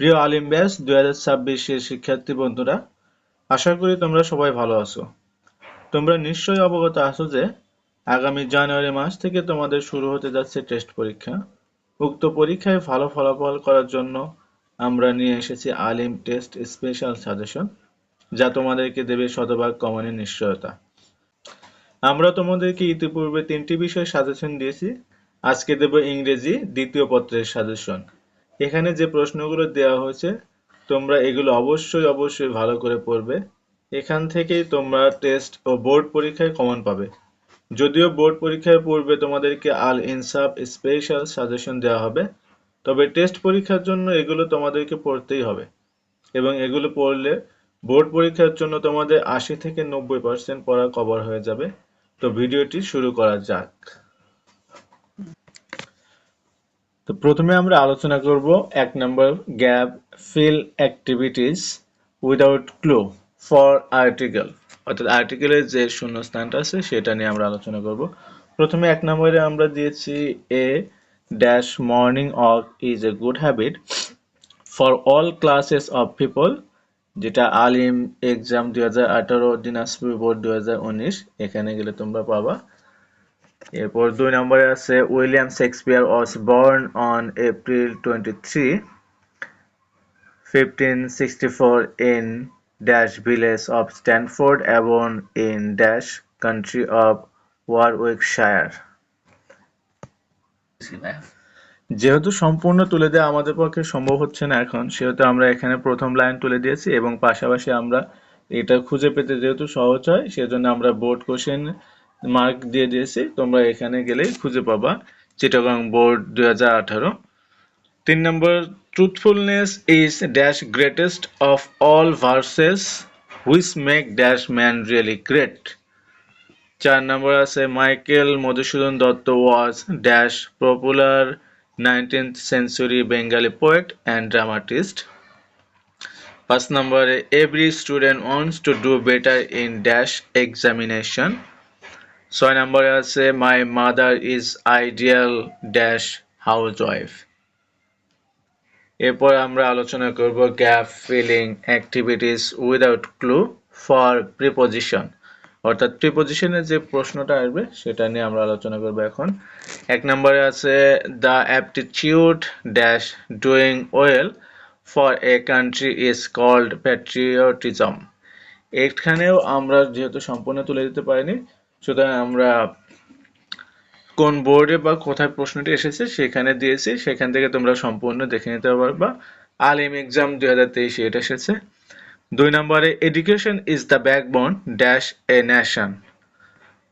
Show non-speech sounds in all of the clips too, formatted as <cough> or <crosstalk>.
প্রিয় আলিম ব্যাস, দুই হাজার ছাব্বিশের শিক্ষার্থী বন্ধুরা, আশা করি তোমরা সবাই ভালো আছো। তোমরা নিশ্চয়ই অবগত আছো যে, আগামী জানুয়ারি মাস থেকে তোমাদের শুরু হতে যাচ্ছে টেস্ট পরীক্ষা। উক্ত পরীক্ষায় ভালো ফলাফল করার জন্য আমরা নিয়ে এসেছি আলিম টেস্ট স্পেশাল সাজেশন যা তোমাদেরকে দেবে শতভাগ কমনের নিশ্চয়তা। আমরা তোমাদেরকে ইতিপূর্বে তিনটি বিষয় সাজেশন দিয়েছি। আজকে দেব ইংরেজি, দ্বিতীয় পত্রের সাজেশন এখানে যে প্রশ্নগুলো দেওয়া হয়েছে, তোমরা এগুলো অবশ্যই অবশ্যই ভালো করে পড়বে। এখান থেকেই তোমরা টেস্ট ও বোর্ড পরীক্ষায় কমন পাবে। যদিও বোর্ড পরীক্ষার পূর্বে তোমাদেরকে আল ইনসাফ স্পেশাল সাজেশন দেওয়া হবে, তবে টেস্ট পরীক্ষার জন্য এগুলো তোমাদেরকে পড়তেই হবে। এবং এগুলো পড়লে বোর্ড পরীক্ষার জন্য তোমাদের আশি থেকে নব্বই পার্সেন্ট পড়া কভার হয়ে যাবে। তো ভিডিওটি শুরু করা যাক। তো প্রথমে আমরা আলোচনা করব এক নম্বর gap fill activities without clue for article. অর্থাৎ আর্টিকেলের যে শূন্যস্থানটা আছে সেটা নিয়ে আমরা আলোচনা করব। প্রথমে এক নম্বরে আমরা দিয়েছি a dash morning walk is a good habit for all classes of people, যেটা আলিম, এক্সাম দুই হাজার আঠারো, দিনাজপুর বোর্ড দুই হাজার উনিশ, এখানে গেলে তোমরা পাবা। এরপর দুই নম্বরে আছে William Shakespeare was born on April twenty three, fifteen sixty four in dash village of Stanford এবং in dash country of Warwickshire. যেহেতু সম্পূর্ণ তুলে দেওয়া আমাদের পক্ষে সম্ভব হচ্ছে না এখন, সেহেতু আমরা এখানে প্রথম লাইন তুলে দিয়েছি এবং পাশাপাশি আমরা এটা খুঁজে পেতে যেহেতু সহজ হয়, সেজন্য আমরা বোর্ড কোশ্চেন মার্ক দিয়ে দিয়েছি, তোমরা এখানে গেলেই খুঁজে পাবা চিটাগাং বোর্ড আঠারো। তিন নম্বর truthfulness is dash greatest of all virtues which make dash man really great চার নম্বর আছে, Michael Madhusudan Dutta was dash popular nineteenth century Bengali poet and dramatist পাঁচ নম্বরে every student wants to do better in dash examination ছয় নম্বরে আছে my mother is ideal dash housewife এরপর আমরা আলোচনা করব gap filling activities without clue for preposition অর্থাৎ প্রিপোজিশনের যে প্রশ্নটা আসবে, সেটা নিয়ে আমরা আলোচনা করব এখন। এক নম্বরে আছে the aptitude dash doing well for a country is called patriotism এখানেও আমরা যেহেতু সম্পূর্ণ তুলে দিতে পারিনি সুতরাং আমরা কোন বোর্ডে বা কোথায় প্রশ্নটি এসেছে সেখানে দিয়েছি, সেখান থেকে তোমরা সম্পূর্ণ দেখে নিতে পারবা। আলিম এক্সাম দুই হাজার তেইশে এটা এসেছে। দুই নম্বরে education is the backbone dash a nation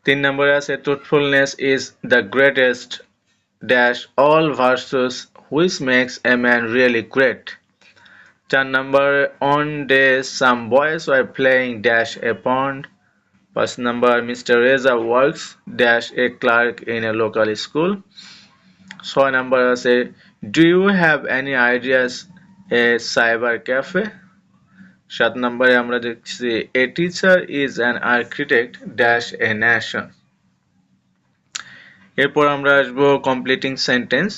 তিন নম্বরে আছে truthfulness is the greatest dash all virtues which makes a man really great চার নম্বর on day some boys were playing dash a pond পাঁচ নম্বর mister Reza works dash a clerk in a local school ছয় নম্বর আছে do you have any ideas a cyber cafe সাত নম্বরে আমরা দেখছি a teacher is an architect dash a nation এরপর আমরা আসব কমপ্লিটিং সেন্টেন্স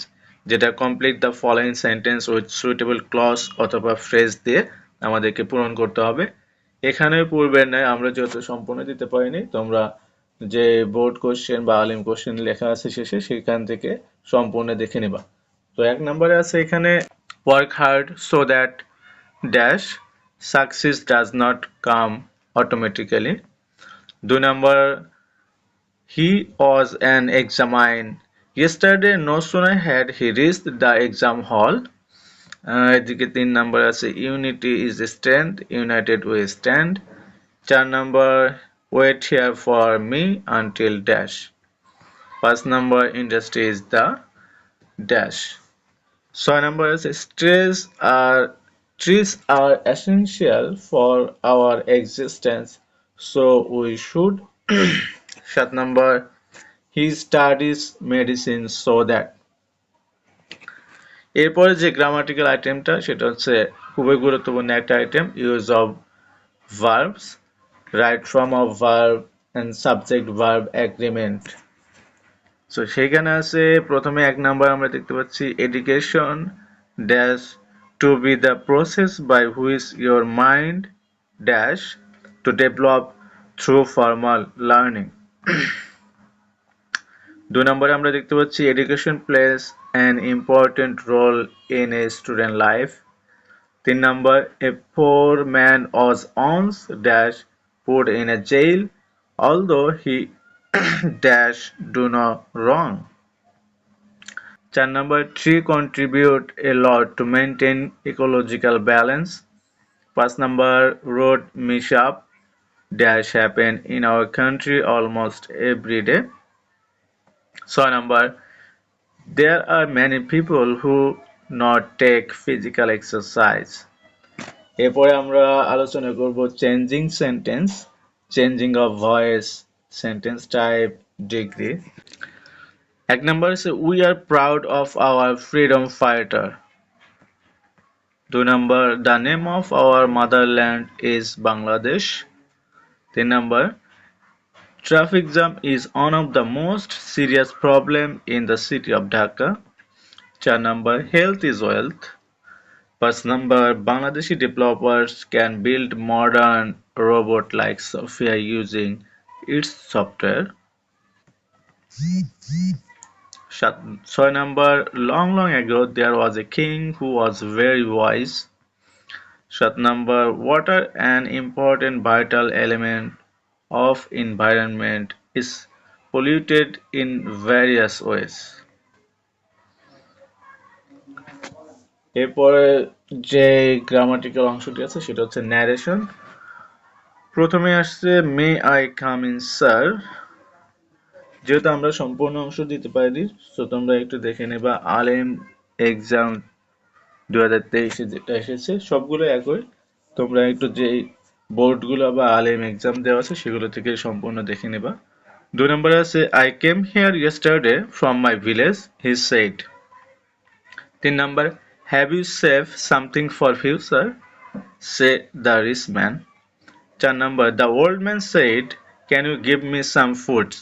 যেটা complete the following sentence with suitable clause অথবা ফ্রেজ দিয়ে আমাদেরকে পূরণ করতে হবে। এখানে পূর্বের ন্যায় আমরা যেহেতু সম্পূর্ণ দিতে পারিনি, তোমরা যে বোর্ড কোশ্চেন বা আলিম কোশ্চেন লেখা আছে শেষে সেখান থেকে সম্পূর্ণ দেখে নেবা। তো এক নম্বরে আছে এখানে work hard so that dash success does not come automatically দুই নম্বর he was an examine yesterday no soon I had he reach the exam hall এদিকে তিন নাম্বার আছে unity is strength united we stand চার number wait here for me until dash পাঁচ number industry is the dash ছয় number আছে stress R Trees are essential for our existence, so we should. <clears throat> Shut number. He studies medicine so that. এরপরে যে grammatical আইটেমটা সেটা হচ্ছে খুবই গুরুত্বপূর্ণ একটা item use of verbs right form of verb and subject verb agreement so সেইখানে আছে, প্রথমে এক নাম্বার আমরা দেখতে পাচ্ছি education dash to be the process by which your mind dash to develop through formal learning দুই নম্বরে আমরা দেখতে পাচ্ছি education plays an important role in a student life. The number a poor man was once dash put in a jail, although he <clears throat> dash do no wrong. The number three contribute a lot to maintain ecological balance. Pass number road mishap dash happen in our country almost every day. So number there are many people who not take physical exercise. এরপরে আমরা আলোচনা করব changing sentence changing of voice sentence type degree এক নম্বর আছে we are proud of our freedom fighter দুই নম্বর the name of our motherland is Bangladesh তিন নম্বর Traffic jam is one of the most serious problem in the city of Dhaka. Char number health is wealth. First number Bangladeshi developers can build modern robot like Sophia using its software. So number long long ago there was a king who was very wise. Shot number water an important vital element of environment is polluted in various ways. এরপরে যে grammatical অংশটি আছে, সেটা হচ্ছে narration প্রথমে আসছে may I come in sir যেহেতু আমরা সম্পূর্ণ অংশ দিতে পারি তো তোমরা একটু দেখে নেবা। আলেম এক্সাম দু হাজার তেইশে যেটা এসেছে, সবগুলো একই। তোমরা একটু যে বোর্ডগুলো বা আলেম এক্সাম দেওয়া আছে, সেগুলো থেকে সম্পূর্ণ দেখে নেবা। দুই নম্বরে আছে I came here yesterday from my village he said তিন নম্বর have you save something for future say the rich man চার নম্বর the old man said can you give me some foods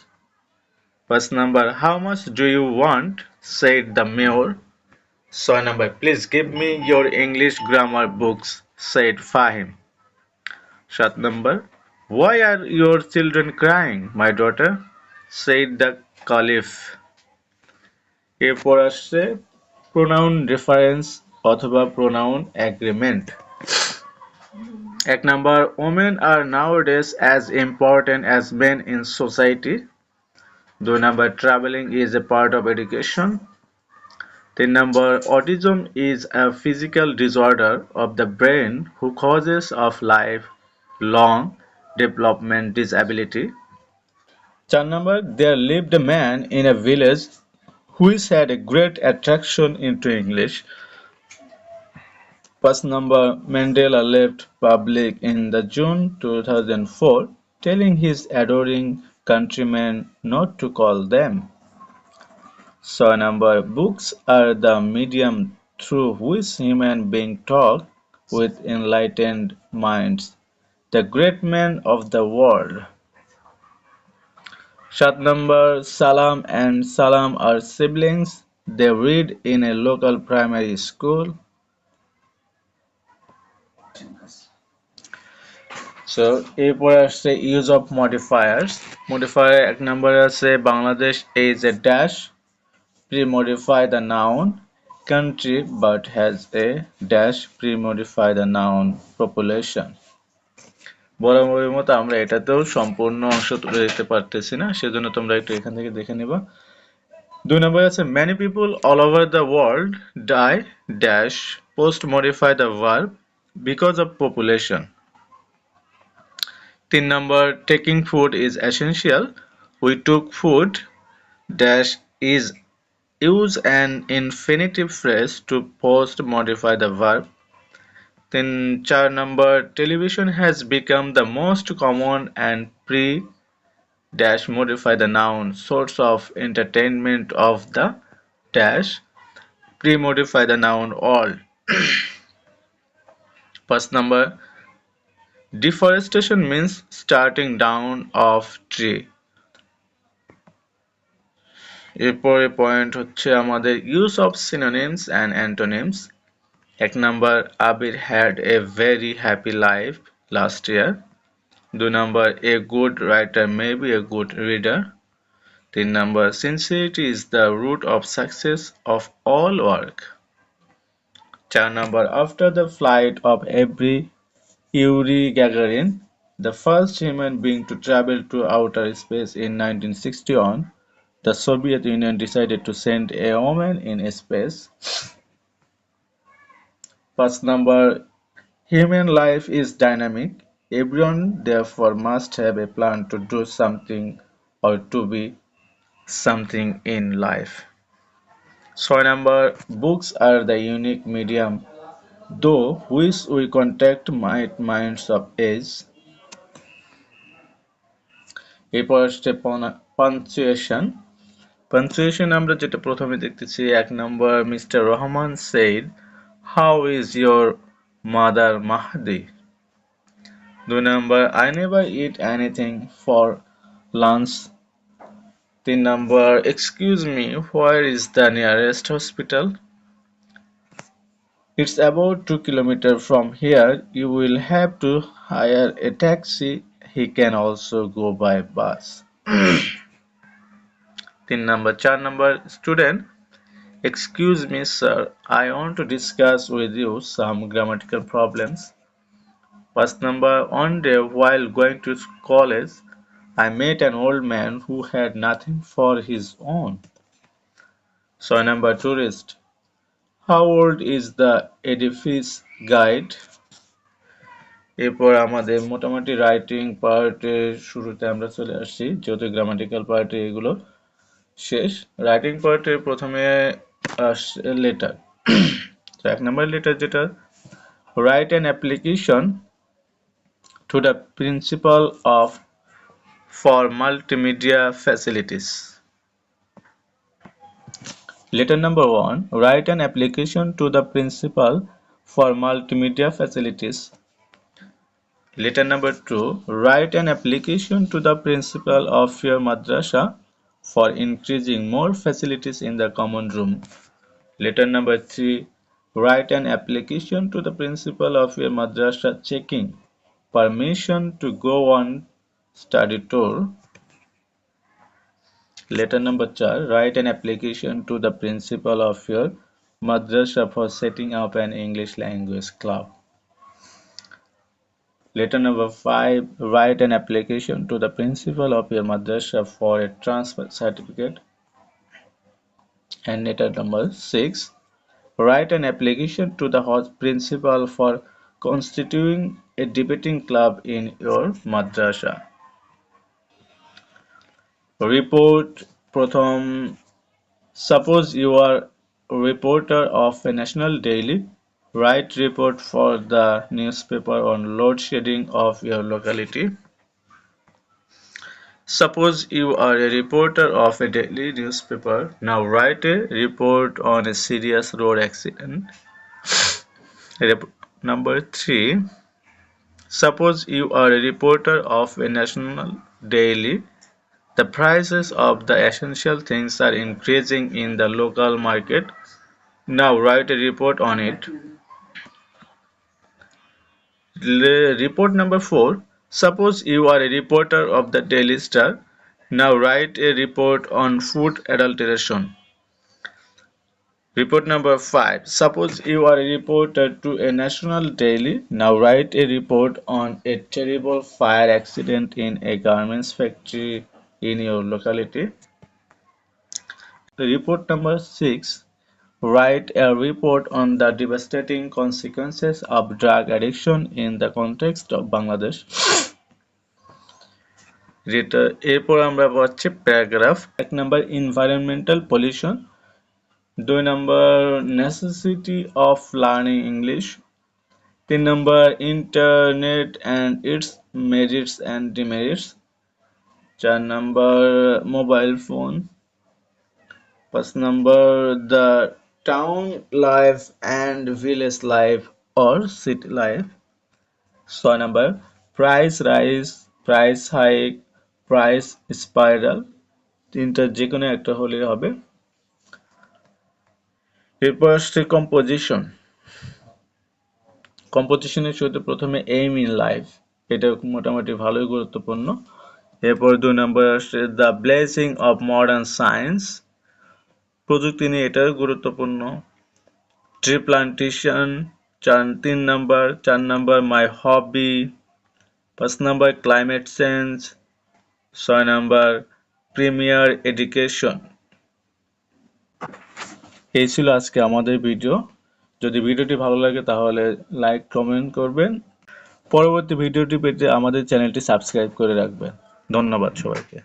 পাঁচ নম্বর how much do you want said the mayor ছয় নম্বর please give me your English grammar books said Fahim সাত নম্বর Why are your children crying, my daughter? said the caliph. এরপর আসছে pronoun reference অথবা pronoun agreement এক number women are now nowadays as important as men in society দুই number travelling is a part of education তিন number autism is a physical disorder of the brain who causes of life long development disability. Char number, there lived a man in a village which had a great attraction into English. First number, Mandela left public in the June 2004, telling his adoring countrymen not to call them. So number, books are the medium through which human beings talk with enlightened minds the great men of the world. Shot number Salam and Salam are siblings. They read in a local primary school. So এরপরে আসছে use of modifiers modifier এক নম্বরে আছে Bangladesh is a dash pre-modify the noun country but has a dash pre-modify the noun population বরাবরের মতো আমরা এটাতেও সম্পূর্ণ অংশ তুলে দিতে পারতেছি না, সেজন্য তোমরা একটু এখান থেকে দেখে নিবা। দুই নম্বর আছে many people all over the world die dash post modify the world because of population তিন নম্বর taking food is essential we took food dash is use an infinitive phrase to post modify the world then char number television has become the most common and pre dash modify the noun source of entertainment of the dash pre modify the noun all <clears throat> first number deforestation means starting down of tree এরপরে point হচ্ছে আমাদের use of synonyms and antonyms এক number Abir had a very happy life last year দুই number a good writer may be a good reader তিন number sincerity is the root of success of all work চার number after the flight of every Yuri Gagarin the first human being to travel to outer space in 1961 the Soviet Union decided to send a woman in space. First number Human life is dynamic. Everyone therefore must have a plan to do something or to be something in life. So number books are the unique medium though which we contact might minds of age. এরপর আসছে punctuation punctuation আমরা যেটা প্রথমে দেখতেছি এক নম্বর mister Rahman said how is your mother Mahadi দুই নম্বর I never eat anything for lunch তিন নম্বর excuse me where is the nearest hospital It's about 2 kilometers from here. You will have to hire a taxi he can also go by bus তিন number চার number student excuse me sir i want to discuss with you some grammatical problems first number one day while going to college i met an old man who had nothing for his own so number tourist how old is the edifice guide এরপর আমাদের মোটামুটি writing পার্টের শুরুতে আমরা চলে আসছি যেহেতু grammatical পার্টে এগুলো শেষ রাইটিং পার্টের প্রথমে লেটার তো এক নম্বর লেটার যেটা write an application to the principal of for multimedia facilities Letter number 1. Write an application to the principal for multimedia facilities. Letter number 2. Write an application to the principal of your madrasa for increasing more facilities in the common room. Letter number 3. Write an application to the principal of your madrasa checking permission to go on study tour. Letter number 4. Write an application to the principal of your madrasa for setting up an English language club. Letter number 5. Write an application to the principal of your madrasa for a transfer certificate. And letter number 6. Write an application to the principal for constituting a debating club in your madrasa. Report Prothom Suppose you are a reporter of a national daily Write report for the newspaper on load shedding of your locality. Suppose you are a reporter of a daily newspaper. Now write a report on a serious road accident. <sniffs> Number 3. Suppose you are a reporter of a national daily. The prices of the essential things are increasing in the local market. Now write a report on it. Report number 4. Suppose you are a reporter of the Daily Star. Now write a report on food adulteration. Report number 5. Suppose you are a reporter to a national daily. Now write a report on a terrible fire accident in a garments factory in your locality. Report number 6. Write a report on the devastating consequences of drug addiction in the context of Bangladesh. এরপর আমরা পাচ্ছি paragraph এক number environmental pollution দুই number necessity of learning English তিন number internet and it's merits and demerits চার number mobile phone পাঁচ number the town life and village life or city life. So number price rise, price hike, price spiral, তিনটা যে কোনো একটা হলে হবে। এরপর আসছে কম্পোজিশন কম্পোজিশনের শুরুতে প্রথমে এইম ইন লাইফ এটা মোটামুটি ভালোই গুরুত্বপূর্ণ। এরপর দুই নম্বর আসছে the blessing of modern science প্রযুক্তি নিয়ে এটাও গুরুত্বপূর্ণ। ট্রি প্লান্টেশন চার, তিন নাম্বার, চার নাম্বার মাই হবি পাঁচ নাম্বার ক্লাইমেট চেঞ্জ ছয় নাম্বার, প্রিমিয়ার এডুকেশন। এই ছিল আজকে আমাদের ভিডিও। যদি ভিডিওটি ভালো লাগে তাহলে লাইক, কমেন্ট করবেন। পরবর্তী ভিডিওটি পেতে আমাদের চ্যানেলটি সাবস্ক্রাইব করে রাখবেন। ধন্যবাদ সবাইকে।